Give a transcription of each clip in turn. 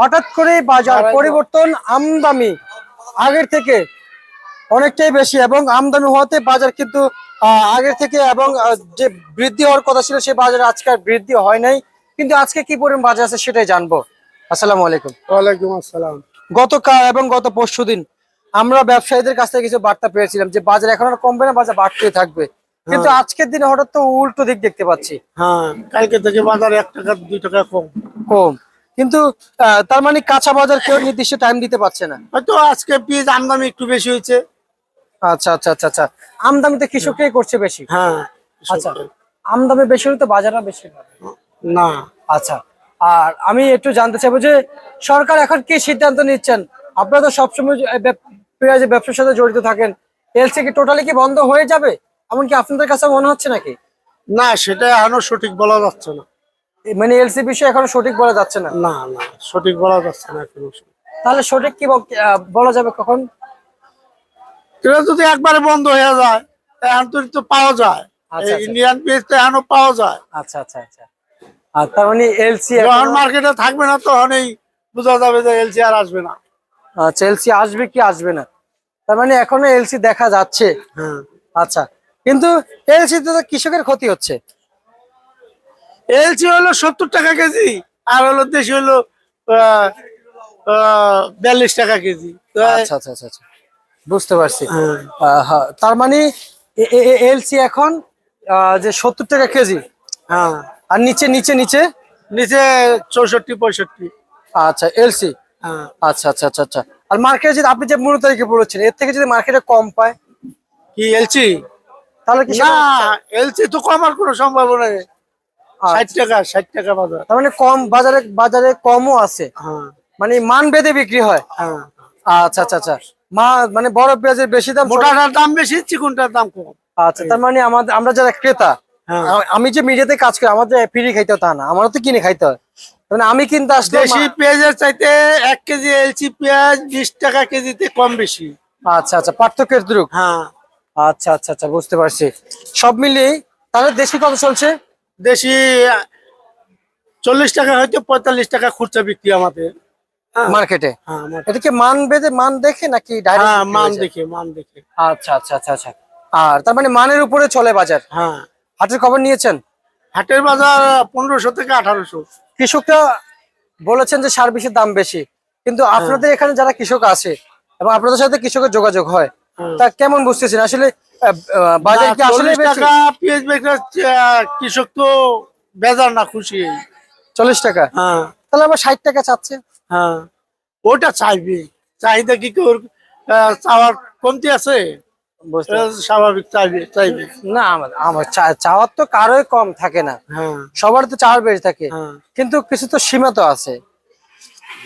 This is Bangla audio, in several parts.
হঠাৎ করে বাজার পরিবর্তন আমদামি আগের থেকে অনেকটাই বেশি এবং আমদানি হওয়াতে বাজার কিন্তু আগের থেকে এবং যে বৃদ্ধি হওয়ার কথা ছিল সেই বাজারে আজকে আর বৃদ্ধি হয় নাই। কিন্তু আজকে কি পরিমাণ বাজার আছে সেটাই জানব। আসসালামু আলাইকুম। ওয়ালাইকুম আসসালাম। গতকাল এবং গত পরশু দিন আমরা ব্যবসায়ীদের কাছ থেকে কিছু বার্তা পেয়েছিলাম যে বাজার এখন আর কমবে না বাজার বাড়তেই থাকবে। কিন্তু আজকের দিনে হঠাৎ তো উল্টো দিক দেখতে পাচ্ছি। হ্যাঁ কালকে থেকে বাজার এক টাকা দুই টাকা কম। কম। কিন্তু তার মানে কাঁচা বাজার কেউ নির্দিষ্ট টাইম দিতে পারছে না। হয়তো আজকে পেঁয়াজ আমদানি একটু বেশি হয়েছে। আচ্ছা আচ্ছা আচ্ছা আচ্ছা। আমদামিতে কৃষকরাই করছে বেশি? হ্যাঁ আচ্ছা আমদামি বেশি হলে তো বাজারও বেশি হবে। না। আচ্ছা আর আমি একটু জানতে চাইব যে সরকার এখন কি সিদ্ধান্ত নিচ্ছেন? আপনারা তো সবসময় পেঁয়াজের ব্যবসার সাথে জড়িত থাকেন। এলসি কি টোটালি কি বন্ধ হয়ে যাবে? এমনকি আপনাদের কাছে মনে হচ্ছে নাকি? না সেটা এখনও সঠিক বলা যাচ্ছে না। মানে এলসি বিষয়ে এখনও সঠিক বলা যাচ্ছে না। না না সঠিক বলা যাচ্ছে না এখনও। তাহলে সঠিক কি বল- যাবে কখন? এটা যদি একবারে বন্ধ হয়ে যায় এখন তো তো পাওয়া যায়। আচ্ছা, আচ্ছা। ইন্ডিয়ান পেঁয়াজ তো এখনও পাওয়া যায়। আচ্ছা আচ্ছা আচ্ছা। আর তার মানে এলসি যখন মার্কেটে থাকবে না তখনই বোঝা যাবে যে এলসি আর আসবে না। আচ্ছা এলসি আসবে কি আসবে না? তার মানে এখনও এলসি দেখা যাচ্ছে। হ্যাঁ। আচ্ছা কিন্তু এলসি তো কৃষকের ক্ষতি হচ্ছে। এলসি হলো সত্তর টাকা কেজি আর হলো দেশি হলো বিয়াল্লিশ টাকা কেজি। আচ্ছা আচ্ছা আচ্ছা আচ্ছা। বুঝতে পারছি। হ্যাঁ, তার মানে এলসি এখন যে সত্তর টাকা কেজি হ্যাঁ। আর নিচে নিচে নিচে? নিচে চৌষট্টি পঁয়ষট্টি। আচ্ছা এলসি হ্যাঁ। আচ্ছা আচ্ছা আচ্ছা আচ্ছা। আর মার্কেটে যদি আপনি যে মূল তারিখে বলেছেন এর থেকে যদি মার্কেটে কম পায়? কি এলসি তাহলে কি না এলসি তো কমার কোনো সম্ভাবনা নেই। ষাট টাকা ষাট টাকা বাজার। তার মানে কম বাজারে বাজারে কমও আছে। হ্যাঁ। মানে মান বেঁধে বিক্রি হয়। হ্যাঁ। আচ্ছা আচ্ছা আচ্ছা। মা মানে বড় পেঁয়াজের বেশি দাম মোটাটার দাম বেশি চিকুনটার দাম কম। আচ্ছা তার মানে আমাদের আমরা যারা ক্রেতা হ্যাঁ। আমি যে মিডিয়াতে কাজ করি আমাদের ফ্রি খাইতে হয় তা না। আমারও তো কিনে খাইতে হয়। মানে আমি কিন্তু আসলে দেশি পেঁয়াজের চাইতে এক কেজি এলসি পেঁয়াজ বিশ টাকা কেজিতে কম বেশি। আচ্ছা আচ্ছা পার্থক্যের দ্রুপ হ্যাঁ। আচ্ছা আচ্ছা আচ্ছা বুঝতে পারছি। সব মিলিয়ে তাহলে দেশি কত চলছে? দেশি চল্লিশ টাকা হয়তো পঁয়তাল্লিশ টাকা খুচরা বিক্রি আমাদের। হ্যাঁ। মার্কেটে হ্যাঁ, এটা কি মান বেঁধে মান দেখে নাকি হ্যাঁ বিক্রি মান দেখে মান দেখে। আচ্ছা আচ্ছা আচ্ছা আচ্ছা। আর তার মানে মানের উপরে চলে বাজার? হ্যাঁ। হাটের খবর নিয়েছেন? হাটের বাজার পনেরোশো থেকে আঠারোশো। কৃষকরা বলেছেন যে সার বিষের দাম বেশি কিন্তু। আপনাদের এখানে যারা কৃষক আছে এবং আপনাদের সাথে কৃষকের যোগাযোগ হয়। তা কেমন বুঝতেছেন? আসলে বাজার কি আসলে টাকা পেঁয়াজ আহ, কৃষক তো বেজার না খুশি। চল্লিশ টাকা? হ্যাঁ। তাহলে আবার ষাট টাকা চাচ্ছে। হ্যাঁ। ওটা চাইবে। চাহিদা কি কেউ চাওয়ার কমতি আছে? স্বাভাবিক চাইবে চাইবে। না আমার আমার চাওয়ার তো কারোই কম থাকে না। হ্যাঁ। সবার তো চাওয়ার বেশি থাকে। হ্যাঁ। কিন্তু কিছু তো সীমা তো আছে।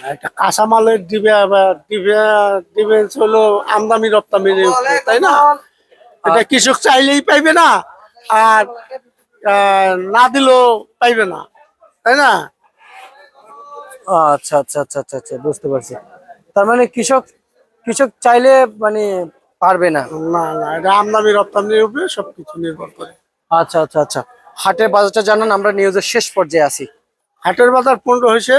একটা কাঁচামালের দিবে আবার দিবে দিবে হলো আমদানি রপ্তানির উপরে, তাই না? এটা কৃষক চাইলেই পাইবে না আর না দিলেও পাইবে না তাই না? আচ্ছা আচ্ছা আচ্ছা আচ্ছা আচ্ছা বুঝতে পারছি। তার মানে কৃষক কৃষক চাইলে মানে পারবে না? না না এটা আমদানি রপ্তানির উপরে সবকিছু নির্ভর করে। আচ্ছা আচ্ছা আচ্ছা। হাটের বাজারটা জানান আমরা নিউজের শেষ পর্যায়ে আছি। হাটের বাজার পনেরো হয়েছে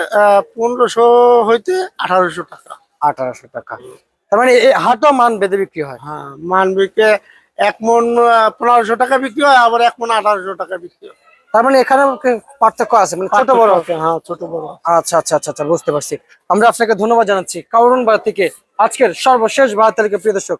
পনেরোশো হইতে আঠারোশো টাকা। আঠারোশো টাকা। তার মানে এই হাটও মান বেঁধে বিক্রি হয়? হ্যাঁ মান বিক্রি এক মন পনেরোশো টাকা বিক্রি হয় আবার এক মন আঠারোশো টাকা বিক্রি হয়। তার মানে এখানে পার্থক্য আছে? মানে ছোট বড়? হ্যাঁ ছোট বড়। আচ্ছা আচ্ছা আচ্ছা আচ্ছা বুঝতে পারছি। আমরা আপনাকে ধন্যবাদ জানাচ্ছি। কাউরন বাজার থেকে আজকের সর্বশেষ বাজার তালিকা প্রিয় দর্শক